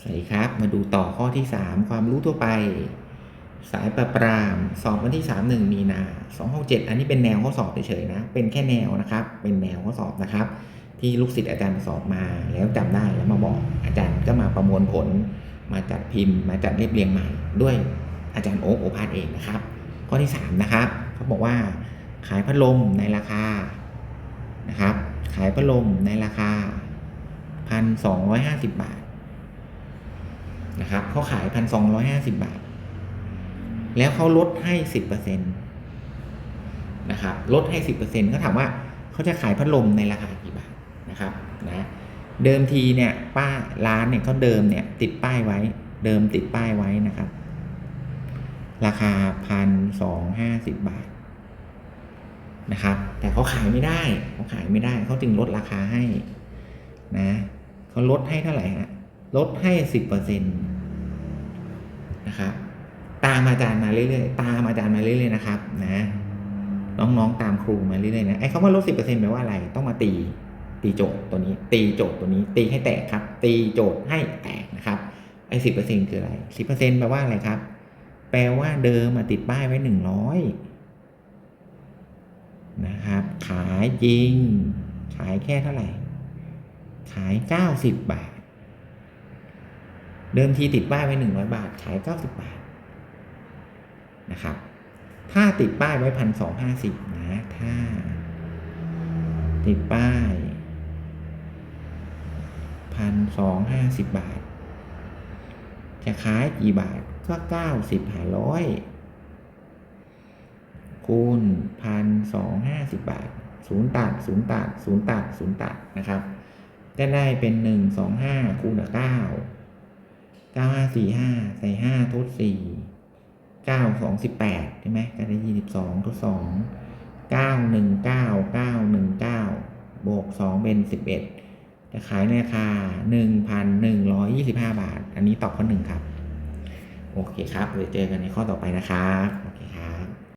สวัสดีครับ มาดูต่อข้อที่ 3 ความรู้ทั่วไป สายประปรามสอบวันที่ 31 มีนา267 อันนี้เป็นแนวข้อสอบเฉยๆนะ เป็นแค่แนวนะครับ เป็นแนวข้อสอบนะครับ ที่ลูกศิษย์อาจารย์สอบมาแล้วจำได้แล้วมาบอกอาจารย์ก็มาประมวลผล มาจัดพิมพ์ มาจัดเรียบเรียงใหม่ ด้วยอาจารย์โอ๊คโอภาสเองนะครับ ข้อที่ 3 นะครับ เขาบอกว่าขายพัดลมในราคานะครับ ขายพัดลมในราคา 1,250 บาท นะครับเขาขายพันสองร้อยห้าสิบบาท แล้วเขาลดให้สิบเปอร์เซ็นต์นะครับลดให้สิบเปอร์เซ็นต์ก็ถามว่าเขาจะขายพัดลมในราคากี่บาทนะครับนะเดิมทีเนี่ยป้าร้านเนี่ยเขาเดิมเนี่ยติดป้ายไว้ เดิมติดป้ายไว้นะครับ ราคาพันสองห้าสิบบาทนะครับ แต่เขาขายไม่ได้เขาขายไม่ได้เขาจึงลดราคาให้นะเขาลดให้เท่าไหร่ฮะลดให้สิบเปอร์เซ็นต์ นะครับ ตามอาจารย์มาเรื่อยๆ ตามอาจารย์มาเรื่อยๆนะครับ นะน้องๆตามครูมาเรื่อยๆนะไอ้คำว่าลดสิบเปอร์เซ็นต์แปลว่าอะไร ต้องมาตี ตีโจทย์ตัวนี้ ตีโจทย์ตัวนี้ ตีให้แตกครับ ตีโจทย์ให้แตกนะครับไอ้สิบเปอร์เซ็นต์คืออะไรสิบเปอร์เซ็นต์แปลว่าอะไรครับ แปลว่าเดิมมาติดป้ายไว้หนึ่งร้อยนะครับ ขายจริง ขายแค่เท่าไหร่ ขายเก้าสิบบาท เดิมทีติดป้ายไว้หนึ่งร้อยบาท ขายเก้าสิบบาทนะครับ ถ้าติดป้ายไว้พันสองห้าสิบนะ ถ้า ติดป้ายพันสองห้าสิบบาท จะขายกี่บาทก็เก้าสิบหารร้อยคูณพันสองห้าสิบบาทศูนย์ตัดศูนย์ตัดศูนย์ตัดศูนย์ตัดนะครับก็ได้เป็นหนึ่งสองห้าคูณกับเก้า เก้าห้าสี่ห้าใส่ห้าทดสี่เก้าสองสิบแปดใช่ไหมก็ได้ยี่สิบสองทดสองเก้าหนึ่งเก้าเก้าหนึ่งเก้าบวกสองเป็นสิบเอ็ดจะขายในราคาหนึ่งพันหนึ่งร้อยยี่สิบห้าบาท อันนี้ตอบข้อหนึ่งครับ โอเคครับเดี๋ยวเจอกันในข้อต่อไปนะครับ โอเคครับ